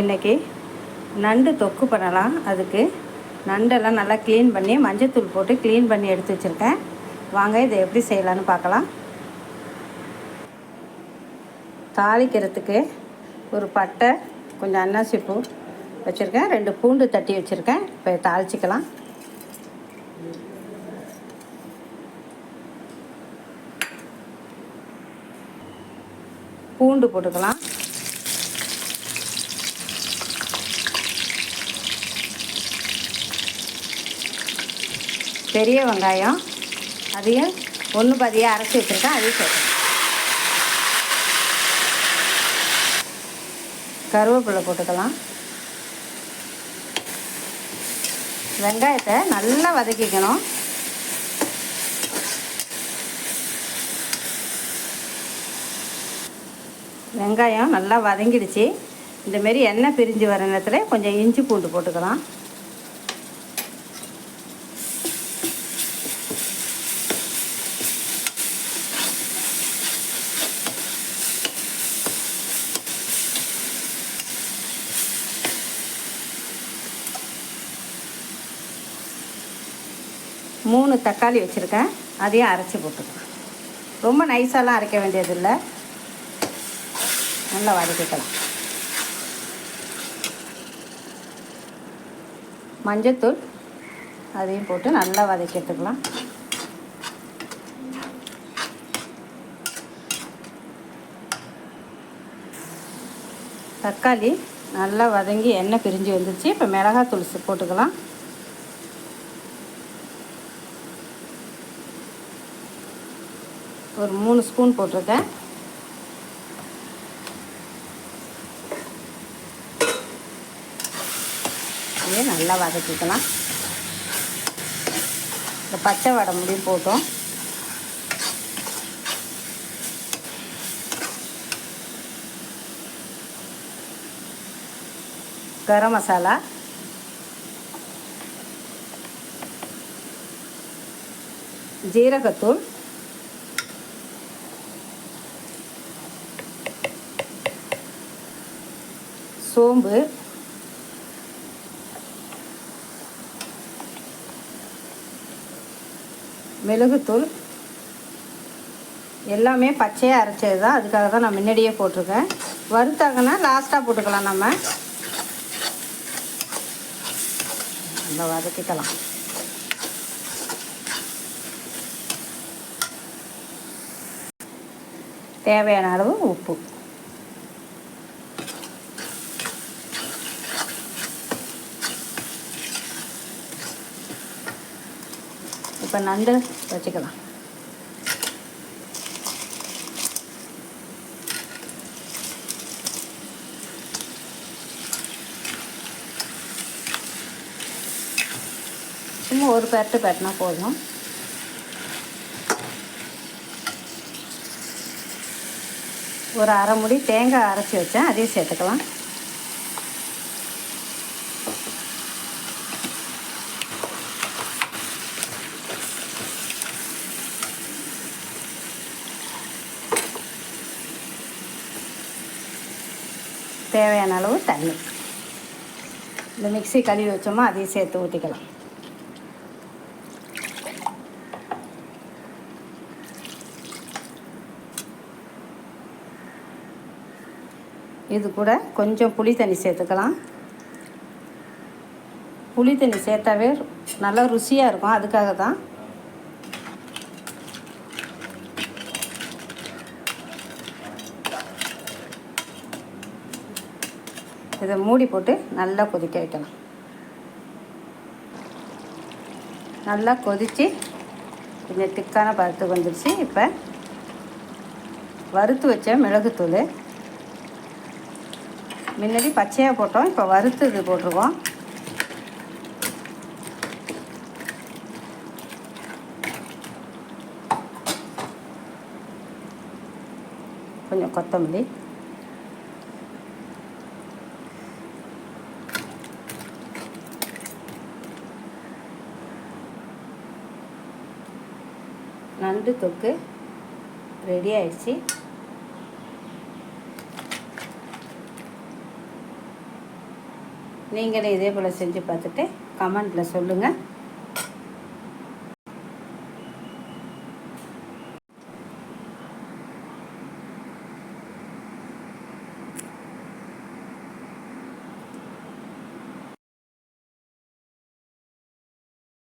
இன்றைக்கி நண்டு தொக்கு பண்ணலாம். அதுக்கு நண்டெல்லாம் நல்லா க்ளீன் பண்ணி மஞ்சத்தூள் போட்டு க்ளீன் பண்ணி எடுத்து வச்சுருக்கேன். வாங்க இதை எப்படி செய்யலான்னு பார்க்கலாம். தாளிக்கிறதுக்கு ஒரு பட்டை கொஞ்சம் அன்னாசி பூ வச்சுருக்கேன். ரெண்டு பூண்டு தட்டி வச்சுருக்கேன். இப்போ தாளிச்சிக்கலாம். பூண்டு போட்டுக்கலாம். பெரிய வெங்காயம். அதையும் ஒன்று பாதியாக அரைச்சி வச்சுருக்கேன். அதையும் சேர்க்கணும் கருவேப்பிலை போட்டுக்கலாம். வெங்காயத்தை நல்லா வதக்கிக்கணும். வெங்காயம் நல்லா வதங்கிடுச்சு. இந்தமாரி எண்ணெய் பிரிஞ்சு வர நேரத்தில் கொஞ்சம் இஞ்சி பூண்டு போட்டுக்கலாம். மூணு தக்காளி வச்சுருக்கேன். அதையும் அரைச்சி போட்டுக்கலாம் ரொம்ப நைஸாலாம் அரைக்க வேண்டியதில்லை. நல்லா வதக்கிக்கலாம். மஞ்சத்தூள் அதையும் போட்டு நல்லா வதக்கி எடுத்துக்கலாம் தக்காளி நல்லா வதங்கி எண்ணெய் பிரிஞ்சு வந்துருச்சு. இப்போ மிளகாத்தூள் போட்டுக்கலாம். ஒரு மூணு ஸ்பூன் போட்டிருக்கேன். இதே நல்லா வதக்கிக்கலாம். இந்த பச்சை வடை முடியும் போட்டோம். கரம் மசாலா. ஜீரகத்தூள். சோம்பு. மிளகுத்தூள். எல்லாமே பச்சையாக அரைச்சது தான் அதுக்காக தான் நான் முன்னாடியே போட்டிருக்கேன். வறுத்தாங்கன்னா லாஸ்ட்டாக போட்டுக்கலாம் நம்ம. நம்ம வதக்கிக்கலாம். தேவையான அளவு உப்பு. இப்போ நண்டு வச்சுக்கலாம். சும்மா ஒரு பெரட்டு பெட்டினா போதும். ஒரு அரை முடி தேங்காய் அரைச்சி வச்சேன் அதையும் சேர்த்துக்கலாம். தேவையான அளவு தண்ணி. இந்த மிக்சி கழுவி வச்சோமா அதையும் சேர்த்து ஊற்றிக்கலாம் இது கூட கொஞ்சம் புளி தண்ணி சேர்த்துக்கலாம். புளி தண்ணி சேர்த்தாவே நல்லா ருசியாக இருக்கும். அதுக்காக தான் இதை மூடி போட்டு நல்லா கொதிக்க வைக்கலாம் நல்லா கொதித்து கொஞ்சம் திக்கான பருத்து வந்துடுச்சு இப்போ வறுத்து வச்ச மிளகுத்தூள். முன்னாடி பச்சையாக போட்டோம் இப்போ வறுத்து இது போட்டிருக்கோம். கொஞ்சம் கொத்தமல்லி. நண்டு தொக்கு ரெடி ஆயிடுச்சு. நீங்களும் இதே போல் செஞ்சு பார்த்துட்டு கமெண்டில் சொல்லுங்கள்